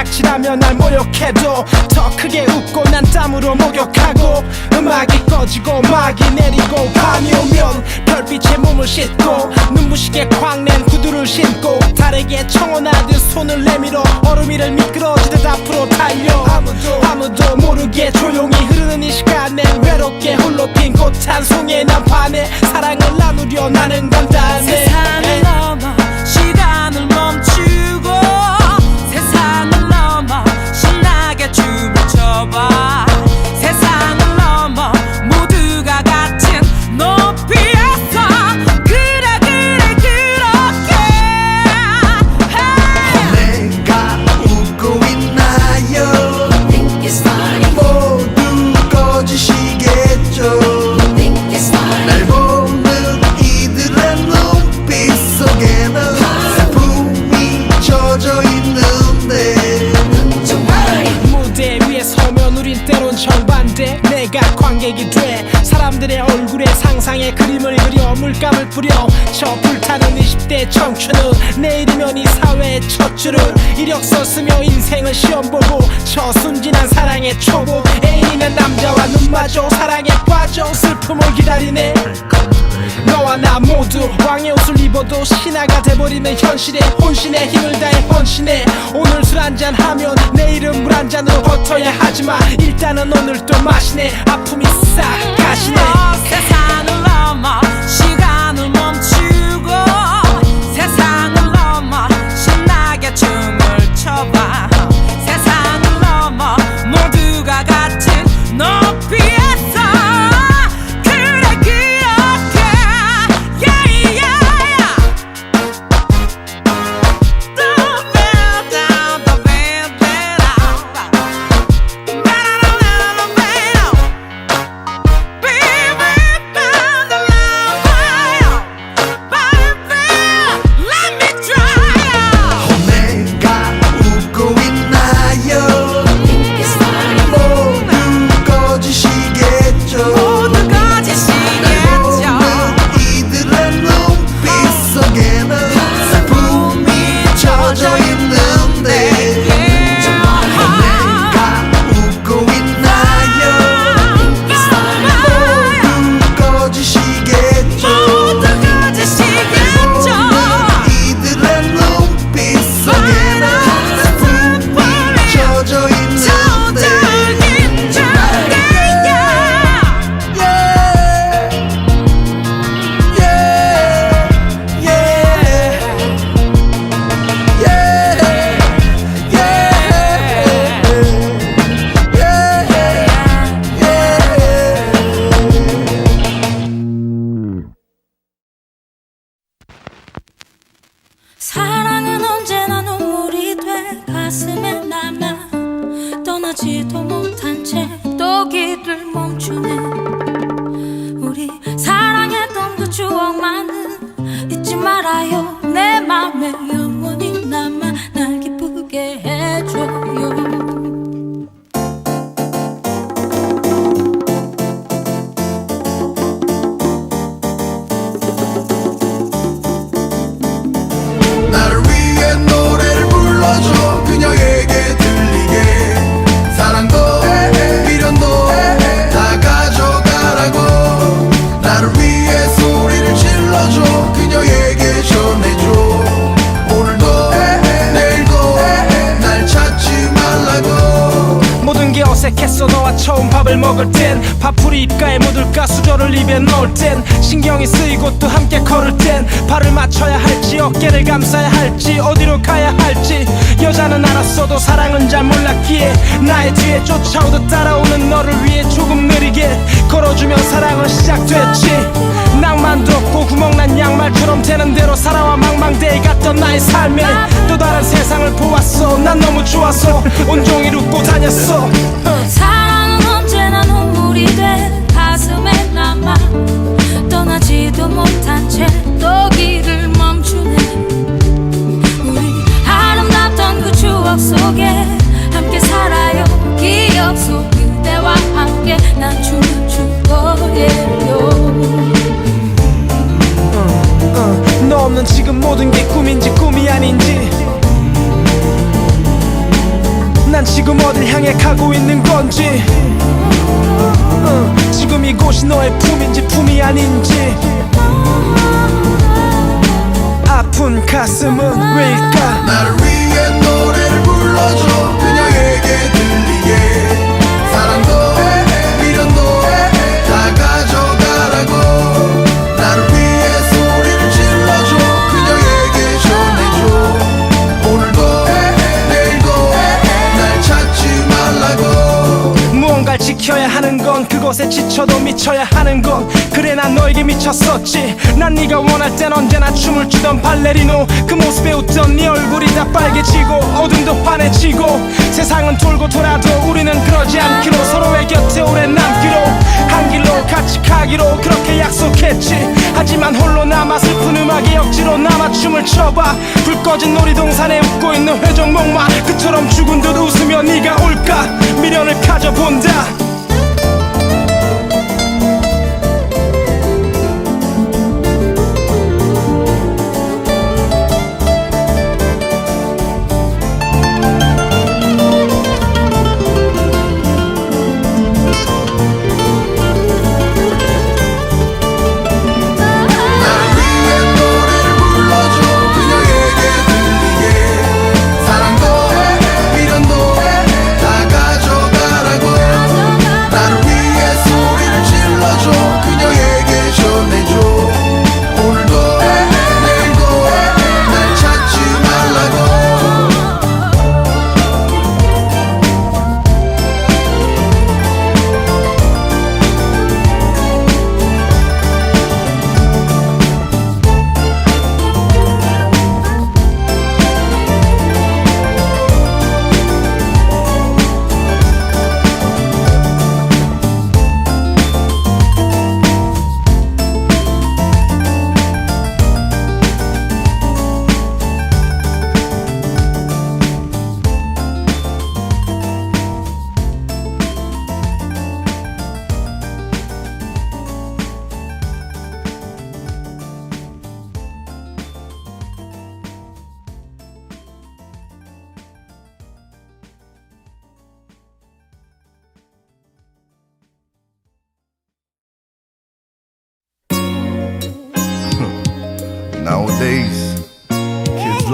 손가락질하며 날 모욕해도 더 크게 웃고 난 땀으로 목욕하고 음악이 꺼지고 막이 내리고 밤이 오면 별빛에 몸을 씻고 눈부시게 광낸 구두를 신고 달에게 청혼하듯 손을 내밀어 얼음 위를 미끄러지듯 앞으로 달려. 아무도 아무도 모르게 조용히 흐르는 이 시간에 외롭게 홀로 핀 꽃 한 송이에 난 반해 사랑을 나누려 나는 간단해. 세상을 넘어 시간을 멈추 춤을 춰봐 쓰며 인생을 시험 보고 저 순진한 사랑의 초보 애인이면 남자와 눈 마주 사랑에 빠져 슬픔을 기다리네. 너와 나 모두 왕의 옷을 입어도 신하가 돼버리는 현실에 혼신의 힘을 다해 헌신해. 오늘 술 한잔 하면 내일은 물 한 잔으로 버텨야 하지만 일단은 오늘 또 마시네. 아픔이 싹 가시네. 세상을 넘어 떠나지도 못한 채 또 길을 멈추네. 우리 사랑했던 그 추억만은 잊지 말아요 내 맘에 처음 밥을 먹을 땐 밥풀이 입가에 묻을까 수저를 입에 넣을 땐 신경이 쓰이고 또 함께 걸을 땐 발을 맞춰야 할지 어깨를 감싸야 할지 어디로 가야 할지 여자는 알았어도 사랑은 잘 몰랐기에 나의 뒤에 쫓아오듯 따라오는 너를 위해 조금 느리게 걸어주면 사랑은 시작됐지. 낭만도 없고 구멍난 양말처럼 되는 대로 살아와 망망대해 갔던 나의 삶에 또 다른 세상을 보았어. 난 너무 좋아서 온종일 웃고 다녔어. 언제나 눈물 미쳤었지. 난 네가 원할 땐 언제나 춤을 추던 발레리노. 그 모습에 웃던 네 얼굴이 다 빨개지고 어둠도 환해지고 세상은 돌고 돌아도 우리는 그러지 않기로 서로의 곁에 오래 남기로 한 길로 같이 가기로 그렇게 약속했지. 하지만 홀로 남아 슬픈 음악에 억지로 남아 춤을 춰봐. 불 꺼진 놀이동산에 웃고 있는 회전목마. 그처럼 죽은 듯 웃으며 네가 올까? 미련을 가져본다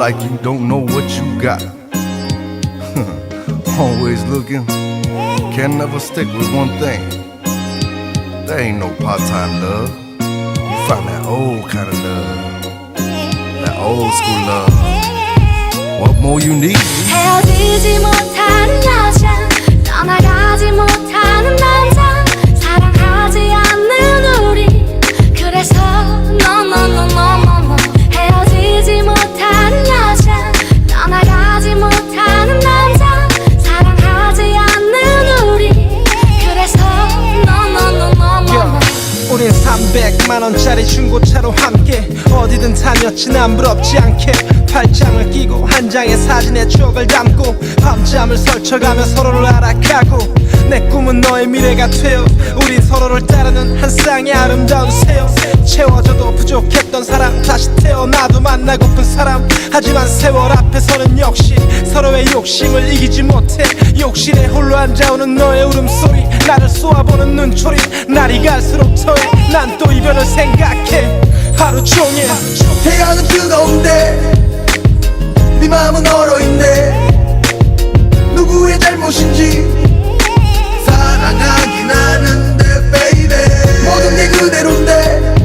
like you don't know what you got. Always looking, can never stick with one thing. There ain't no part time love. You find that old kind of love, that old school love. What more you need? 헤어지지 못하는 여자 떠나가지 못하는 남자 사랑하지 않는 우리 그래서 no no no no no no 헤어지지 못하는 여자 300만원짜리 중고차로 함께 어디든 다녔지 난 부럽지 않게 팔짱을 끼고 한 장의 사진에 추억을 담고 밤잠을 설쳐가며 서로를 알아가고 내 꿈은 너의 미래가 되어 우린 서로를 따르는 한 쌍의 아름다운 새요 채워져도 부족했던 사람 다시 태어나도 만나고픈 사람. 하지만 세월 앞에서는 역시 서로의 욕심을 이기지 못해 욕실에 홀로 앉아오는 너의 울음소리. 나를 쏘아보는 눈초리. 날이 갈수록 더해. 난 또 이별을 생각해. 하루 종일. 태양은 뜨거운데. 네 마음은 얼어있네. 누구의 잘못인지 사랑하긴 하는데 baby. 모든 게 그대로인데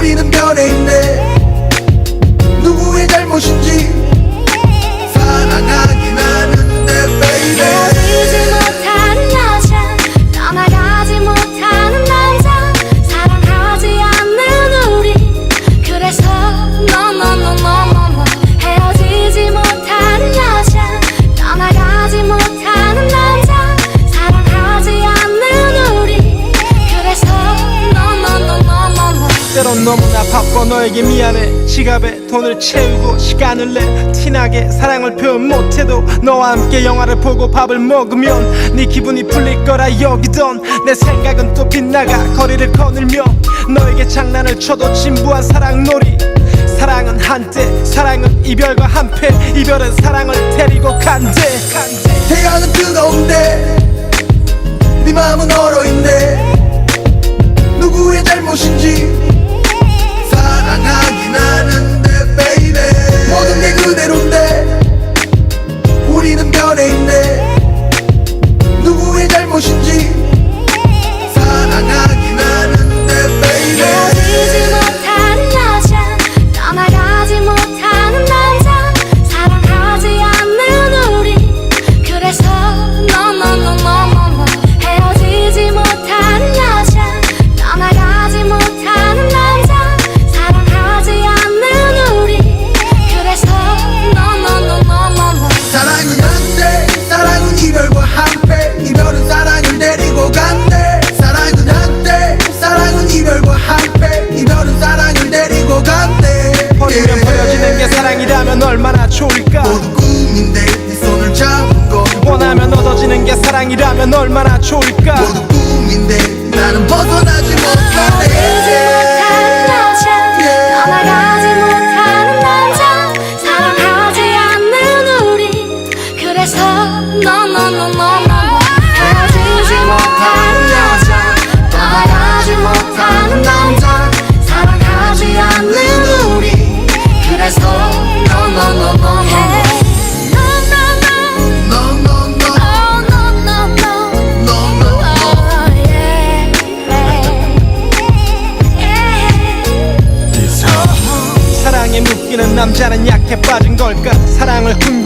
우리는 변해 있네 돈을 채우고 시간을 내 티나게 사랑을 표현 못해도 너와 함께 영화를 보고 밥을 먹으면 네 기분이 풀릴 거라 여기던 내 생각은 또 빗나가 거리를 거닐며 너에게 장난을 쳐도 진부한 사랑놀이. 사랑은 한때 사랑은 이별과 한패. 이별은 사랑을 데리고 간대. 태양은 뜨거운데 네 마음은 얼어있네. 누구의 잘못인지 사랑하긴 하는데 baby. 모든 게 그대로인데 우리는 변해 있네. 누구의 잘못인지 사랑하긴 하는데 baby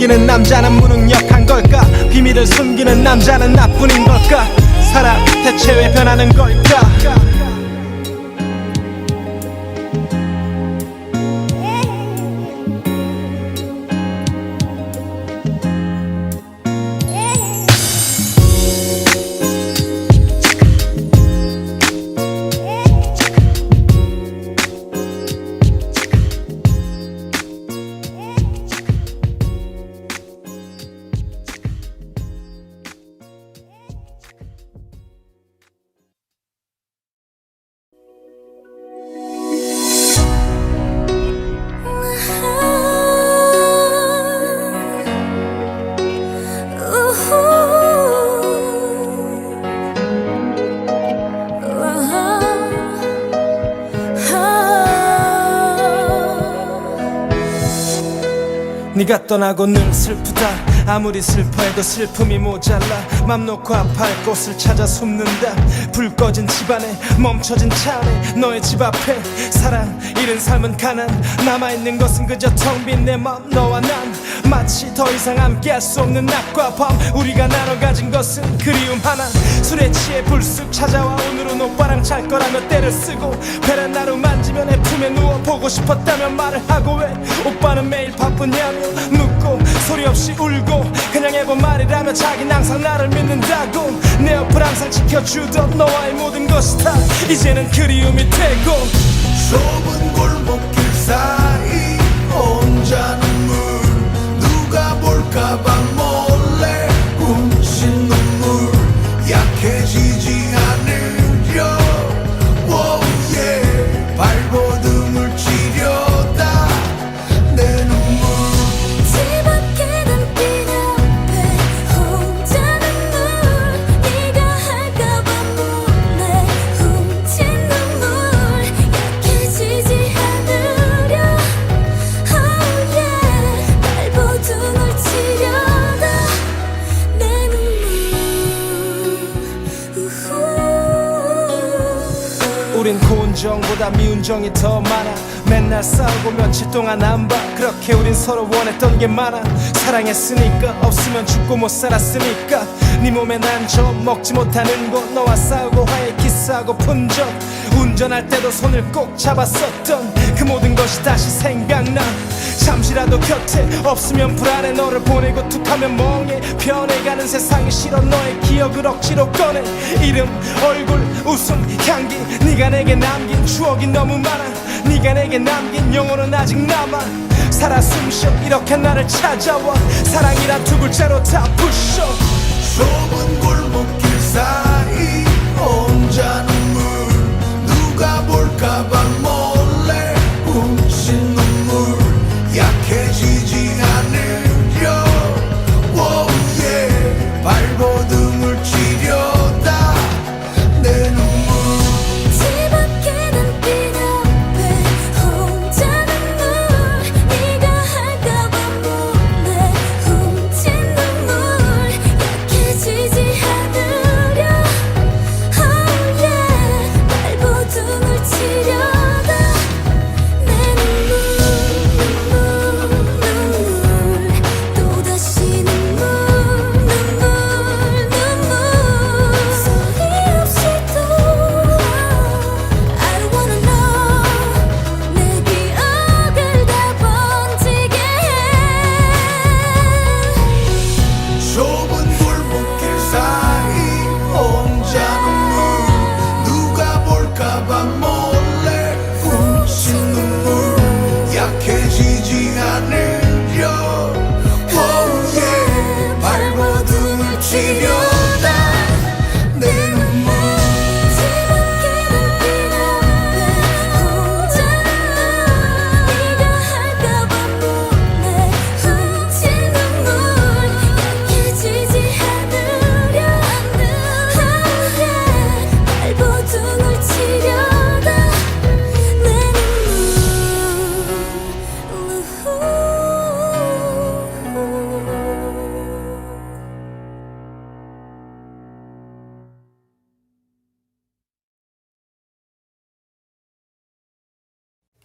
숨기는 남자는 무능력한 걸까? 비밀을 숨기는 남자는 나뿐인 걸까? 사랑 대체 왜 변하는 걸까 네가 떠나고 늘 슬프다. 아무리 슬퍼해도 슬픔이 모자라. 맘 놓고 아파할 곳을 찾아 숨는다. 불 꺼진 집안에 멈춰진 차 안에 너의 집 앞에 사랑 잃은 삶은 가난. 남아있는 것은 그저 텅 빈 내 맘 너와 난. 마치 더 이상 함께할 수 없는 낮과 밤. 우리가 나눠 가진 것은 그리움 하나. 술에 취해 불쑥 찾아와 오늘은 오빠랑 잘 거라며 때를 쓰고 베란다로 만지면 내 품에 누워 보고 싶었다면 말을 하고 왜 오빠는 매일 바쁘냐며 묻고 소리 없이 울고 그냥 해본 말이라며 자긴 항상 나를 믿는다고. 내 옆을 항상 지켜주던 너와의 모든 것이 다 이제는 그리움이 되고. 좁은 골목길 사이 혼자 눈물 누가 볼까봐 동안 안 봐. 그렇게 우린 서로 원했던 게 많아. 사랑했으니까 없으면 죽고 못 살았으니까. 네 몸에 난점 먹지 못하는 곳 너와 싸우고 화해 키스하고 푼적. 운전할 때도 손을 꼭 잡았었던 그 모든 것이 다시 생각나. 잠시라도 곁에 없으면 불안해 너를 보내고 툭하면 멍해. 변해가는 세상이 싫어. 너의 기억을 억지로 꺼내. 이름 얼굴 웃음 향기 네가 내게 남긴 추억이 너무 많아. 네가 내게 남긴 영혼은 아직 남아. 살아 숨쉬어 이렇게 나를 찾아와. 사랑이란 두 글자로 다 부셔. 좁은 골목길 사이 혼자 눈물. 누가 볼까봐 몰래 훔친 눈물. 약해지지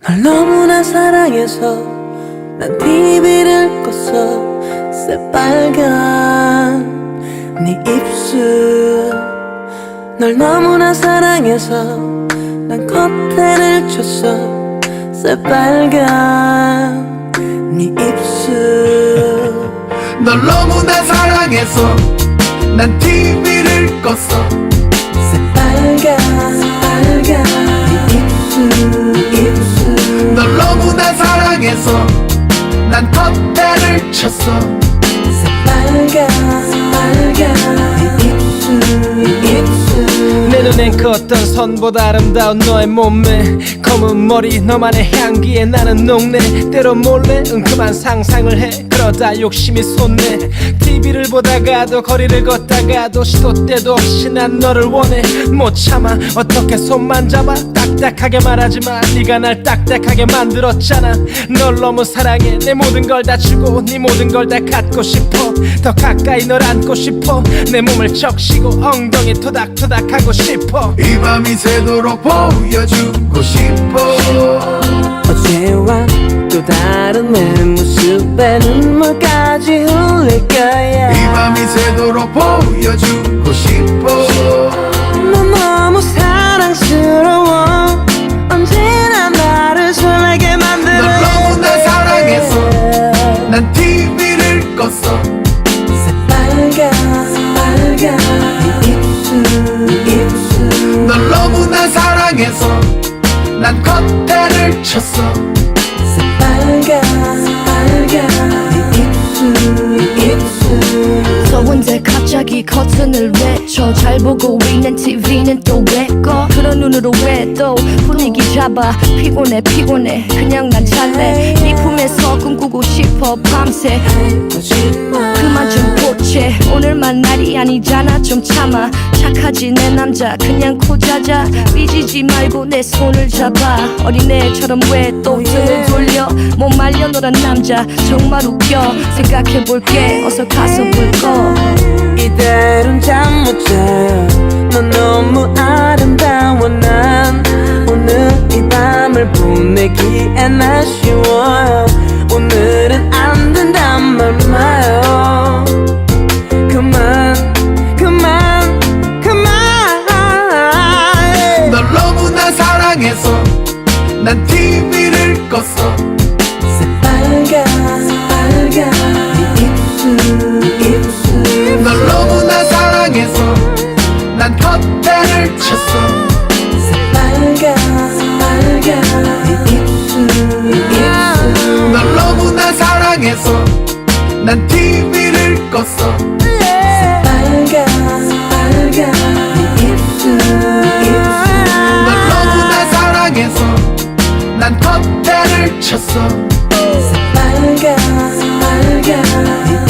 널 너무나 사랑해서 난 TV를 껐어. 새빨간 네 입술. 널 너무나 사랑해서 난 커튼을 쳤어. 새빨간 네 입술. 널 너무나 사랑해서 난 TV를 껐어 사랑해서 난 컷대를 쳤어. 새빨간 빨간. 네 입술 입술. 내 눈엔 그 어떤 선보다 아름다운 너의 몸매. 검은 머리 너만의 향기에 나는 녹네. 때로 몰래 은큼한 상상을 해. 그러다 욕심이 솟네. TV를 보다가도 거리를 걷 다가도 시도 때도 없이 난 너를 원해. 못 참아. 어떻게 손만 잡아? 딱딱하게 말하지마. 네가 날 딱딱하게 만들었잖아. 널 너무 사랑해. 내 모든 걸 다 주고 네 모든 걸 다 갖고 싶어. 더 가까이 널 안고 싶어. 내 몸을 적시고 엉덩이 토닥토닥 하고 싶어. 이 밤이 새도록 보여주고 싶어. 어제와 또 다른 내 모습에 눈물까지 흘릴 거야 이 밤이 새도록 보여주고 싶어. 넌 너무 사랑스러워. 언제나 나를 설레게 만들어. 널 너무나 사랑해서 난 TV를 껐어. 새빨간 빨간 네 입술. 입술 널 너무나 사랑해서 난 컷대를 쳤어 Sepalga, sepalga 저 혼자 갑자기 커튼을 외쳐. 잘 보고 있는 TV는 또 왜 꺼? 그런 눈으로 왜 또 분위기 잡아. 피곤해 피곤해. 그냥 난 잘래. 네 품에서 꿈꾸고 싶어 밤새. 그만 좀 보채 오늘만 날이 아니잖아 좀 참아. 착하지 내 남자. 그냥 코자자. 삐지지 말고 내 손을 잡아. 어린애처럼 왜 또 등을 돌려? 못 말려 너란 남자. 정말 웃겨. 생각해볼게. 어서 가서 불꺼 이대로는 잠못 자요 넌 너무 아름다워. 난 오늘 이 밤을 보내기엔 아쉬워요 오늘은 안 된단 말 마요. 그만 그만 그만. 널 너무나 사랑해서 난 TV 나를 쳤어. 빨간빨간네 네 입술 널 너무나 사랑해서 난 TV를 껐어. 네 네 쳤어. 빨간 빨간.